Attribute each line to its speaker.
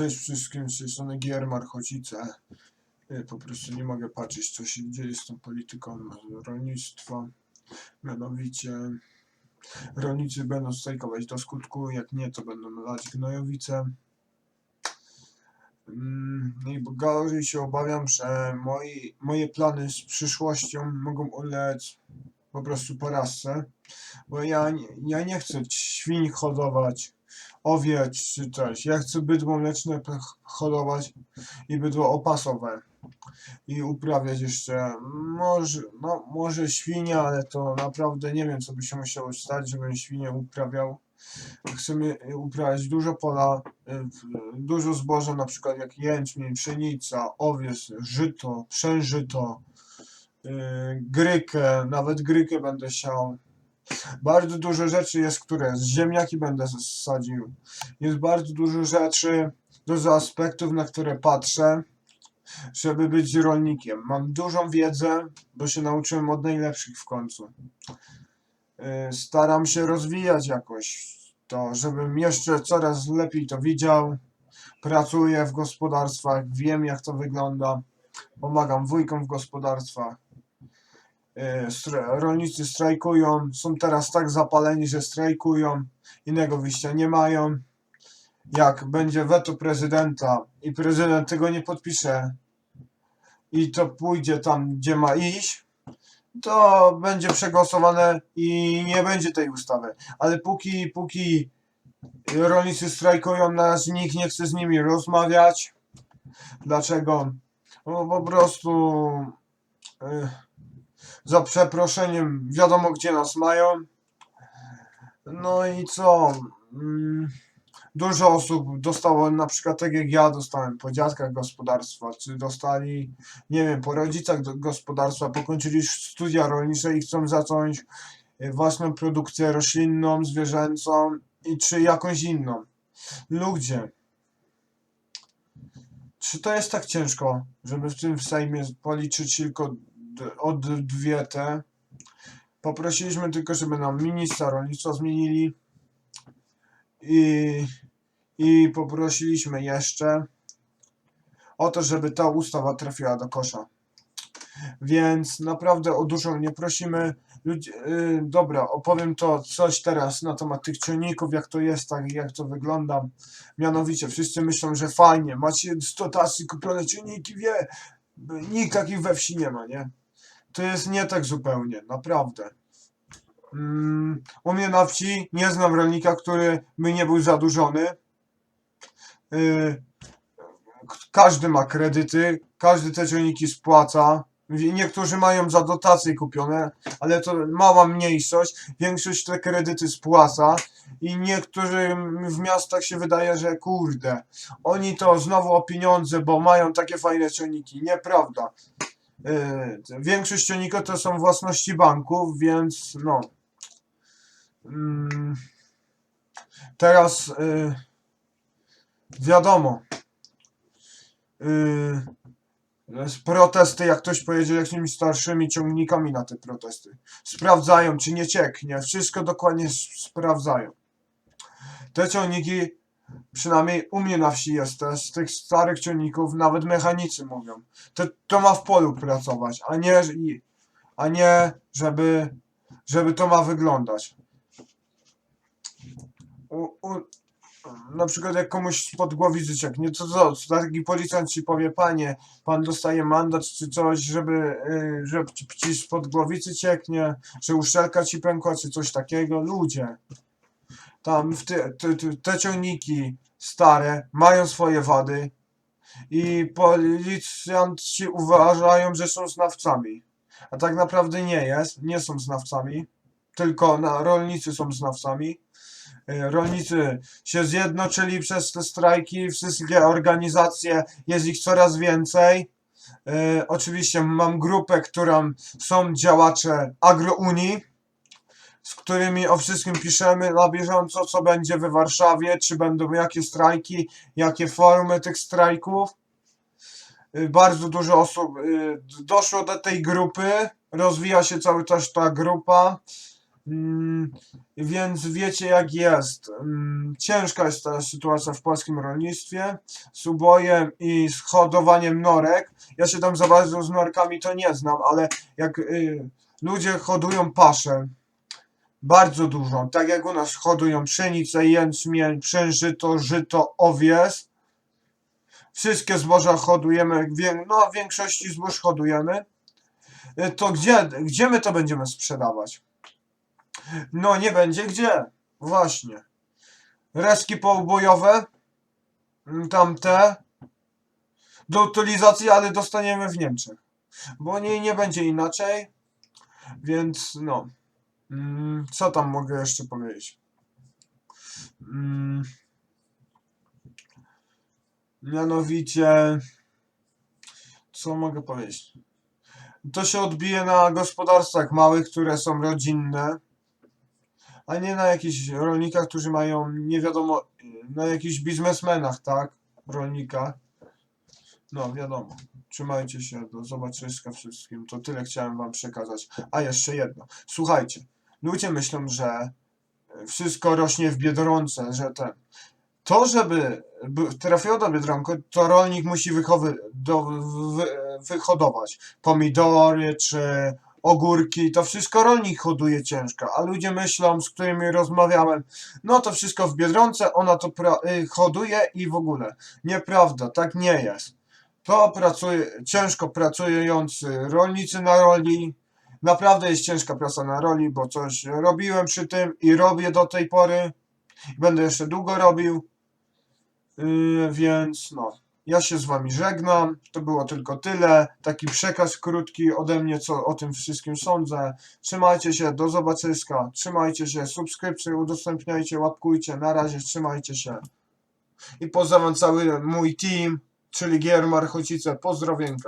Speaker 1: Cześć wszystkim, z tej strony Gier Marchocice. Y, Po prostu nie mogę patrzeć, co się dzieje z tą polityką rolnictwa. Mianowicie rolnicy będą strajkować do skutku, jak nie, to będą lać gnojowice. Mm, I gorzej się obawiam, że moi, moje plany z przyszłością mogą ulec po prostu porażce, bo ja, ja nie chcę świń hodować, owiec czy coś. Ja chcę bydło mleczne hodować i bydło opasowe. I uprawiać jeszcze, może, no, może świnie, ale to naprawdę nie wiem, co by się musiało stać, żebym świnie uprawiał. Chcemy uprawiać dużo pola, y, dużo zboża, na przykład jak jęczmień, pszenica, owiec, żyto, przężyto, grykę, nawet grykę będę siał. Bardzo dużo rzeczy jest, które z ziemniaki będę sadził. Jest bardzo dużo rzeczy, dużo aspektów, na które patrzę, żeby być rolnikiem. Mam dużą wiedzę, bo się nauczyłem od najlepszych w końcu. Yy, Staram się rozwijać jakoś to, żebym jeszcze coraz lepiej to widział. Pracuję w gospodarstwach, wiem jak to wygląda. Pomagam wujkom w gospodarstwach. Yy, stra- rolnicy strajkują, są teraz tak zapaleni, że strajkują, innego wyjścia nie mają. Jak będzie weto prezydenta i prezydent tego nie podpisze i to pójdzie tam, gdzie ma iść, to będzie przegłosowane i nie będzie tej ustawy. Ale póki, póki rolnicy strajkują, nas nikt nie chce z nimi rozmawiać. Dlaczego? No po prostu y, za przeproszeniem wiadomo gdzie nas mają. No i co? Mm, Dużo osób dostało, na przykład tak jak ja dostałem po dziadkach gospodarstwa, czy dostali, nie wiem, po rodzicach gospodarstwa, pokończyli studia rolnicze i chcą zacząć y, własną produkcję roślinną, zwierzęcą i czy jakąś inną. Ludzie, czy to jest tak ciężko, żeby w tym Sejmie policzyć tylko dwie te? Poprosiliśmy tylko, żeby nam ministra rolnictwa zmienili i, i poprosiliśmy jeszcze o to, żeby ta ustawa trafiła do kosza. Więc naprawdę o dużo nie prosimy. Ludzie, yy, dobra, opowiem to coś teraz na temat tych ciągników, jak to jest, tak jak to wygląda. Mianowicie, wszyscy myślą, że fajnie, macie 100 tasy kupione ciągniki, wie, nikt takich we wsi nie ma, nie? To jest nie tak zupełnie, naprawdę. Mm, u mnie na wsi nie znam rolnika, który by nie był zadłużony. K- każdy ma kredyty, każdy te ciągniki spłaca. Niektórzy mają za dotacje kupione, ale to mała mniejszość. Większość te kredyty spłaca i niektórym w miastach się wydaje, że kurde, oni to znowu o pieniądze, bo mają takie fajne ciągniki. Nieprawda. Yy, większość ciągników to są własności banków, więc no. Mm, teraz y, wiadomo. Y, protesty, jak ktoś pojedzie jakimiś starszymi ciągnikami na te protesty. Sprawdzają, czy nie cieknie. Wszystko dokładnie sprawdzają. Te ciągniki, przynajmniej u mnie na wsi jest, z tych starych ciągników, nawet mechanicy mówią. To, to ma w polu pracować, a nie, a nie żeby, żeby to ma wyglądać. U, u, na przykład jak komuś spod głowy cieknie, to co, taki policjant ci powie, panie, pan dostaje mandat czy coś, żeby, y, że ci- ci spod głowicy cieknie, że uszczelka ci pękła, czy coś takiego. Ludzie, tam w te, te, te, ciągniki stare mają swoje wady i policjanci uważają, że są znawcami. A tak naprawdę nie jest, nie są znawcami, tylko na, rolnicy są znawcami. Y, Rolnicy się zjednoczyli przez te strajki, wszystkie organizacje, jest ich coraz więcej. Y, Oczywiście mam grupę, którą są działacze Agrounii, z którymi o wszystkim piszemy na bieżąco, co będzie we Warszawie, czy będą jakie strajki, jakie formy tych strajków. Y, Bardzo dużo osób y, doszło do tej grupy, rozwija się cały czas ta grupa. Mm, Więc wiecie jak jest. Mm, Ciężka jest ta sytuacja w polskim rolnictwie z ubojem i z hodowaniem norek. Ja się tam za bardzo z norkami to nie znam, ale jak y, ludzie hodują paszę, bardzo dużo, tak jak u nas hodują pszenicę, jęczmień, przężyto, żyto, owies. Wszystkie zboża hodujemy, no w większości zbóż hodujemy. Y, To gdzie, gdzie my to będziemy sprzedawać? No nie będzie gdzie. Właśnie. Reski poubojowe. mm, Tamte. Do utylizacji, ale dostaniemy w Niemczech. Bo nie, nie będzie inaczej. Więc no. Mm, Co tam mogę jeszcze powiedzieć? Mm, Mianowicie. Co mogę powiedzieć? To się odbije na gospodarstwach małych, które są rodzinne a nie na jakichś rolnikach, którzy mają nie wiadomo, na jakichś biznesmenach, tak? Rolnika. No, wiadomo. Trzymajcie się, do zobaczyska wszystkim. To tyle chciałem wam przekazać. A jeszcze jedno. Słuchajcie, ludzie myślą, że wszystko rośnie w Biedronce, że ten. To, żeby by- trafiło do Biedronki, to rolnik musi wychowy, do, wy, wyhodować pomidory czy ogórki, to wszystko rolnik hoduje ciężko, a ludzie myślą, z którymi rozmawiałem, no to wszystko w Biedronce, ona to y, hoduje i w ogóle. Nieprawda, tak nie jest. To pracuje, ciężko pracujący rolnicy na roli, naprawdę jest ciężka praca na roli, bo coś robiłem przy tym i robię do tej pory, będę jeszcze długo robił, Yy, więc no. Ja się z wami żegnam. To było tylko tyle. Taki przekaz krótki ode mnie, co o tym wszystkim sądzę. Trzymajcie się, do zobaczyska. Trzymajcie się, subskrypcje udostępniajcie, łapkujcie. Na razie trzymajcie się. I pozdrawiam cały mój team, czyli Gier Marchocice. Pozdrowienka.